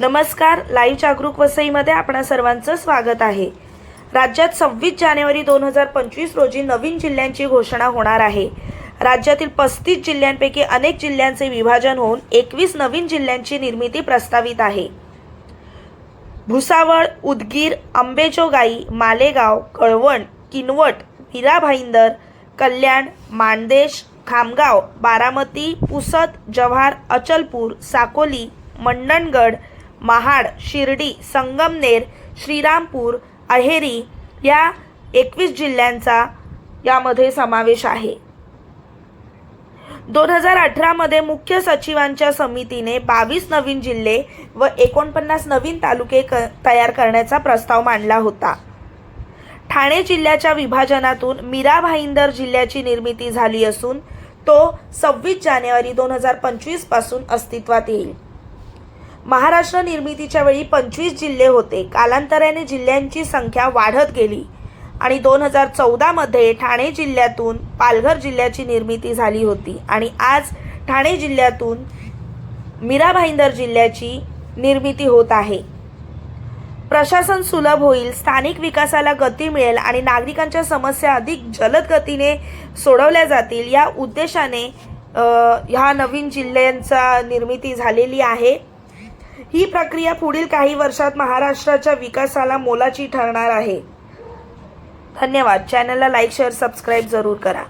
नमस्कार लाईव्ह जागरूक वसईमध्ये आपणा सर्वांचं स्वागत आहे. राज्यात सव्वीस जानेवारी दोन हजार पंचवीस रोजी नवीन जिल्ह्यांची घोषणा होणार आहे. राज्यातील पस्तीस जिल्ह्यांपैकी अनेक जिल्ह्यांचे विभाजन होऊन एकवीस नवीन जिल्ह्यांची निर्मिती प्रस्तावित आहे. भुसावळ उदगीर अंबेजोगाई मालेगाव कळवण किनवट हिरा भाईंदर कल्याण माणदेश खामगाव बारामती पुसद जव्हार अचलपूर साकोली मंडणगड महाड शिर्डी संगमनेर श्रीरामपूर अहेरी या एकवीस जिल्ह्यांचा यामध्ये समावेश आहे. दोन हजार अठरामध्ये मुख्य सचिवांच्या समितीने बावीस नवीन जिल्हे व एकोणपन्नास नवीन तालुके क तयार करण्याचा प्रस्ताव मांडला होता. ठाणे जिल्ह्याच्या विभाजनातून मीरा भाईंदर जिल्ह्याची निर्मिती झाली असून तो सव्वीस जानेवारी दोन हजार पंचवीसपासून अस्तित्वात येईल. महाराष्ट्र निर्मितीच्या वेळी पंचवीस जिल्हे होते. कालांतराने जिल्ह्यांची संख्या वाढत गेली आणि दोन हजार चौदामध्ये ठाणे जिल्ह्यातून पालघर जिल्ह्याची निर्मिती झाली होती आणि आज ठाणे जिल्ह्यातून मीरा भाईंदर जिल्ह्याची निर्मिती होत आहे. प्रशासन सुलभ होईल स्थानिक विकासाला गती मिळेल आणि नागरिकांच्या समस्या अधिक जलद गतीने सोडवल्या जातील या उद्देशाने ह्या नवीन जिल्ह्यांचा निर्मिती झालेली आहे. ही प्रक्रिया पुढील काही वर्षात महाराष्ट्राच्या विकासाला मोलाची ठरणार आहे. धन्यवाद. चॅनलला लाईक शेअर सबस्क्राईब जरूर करा.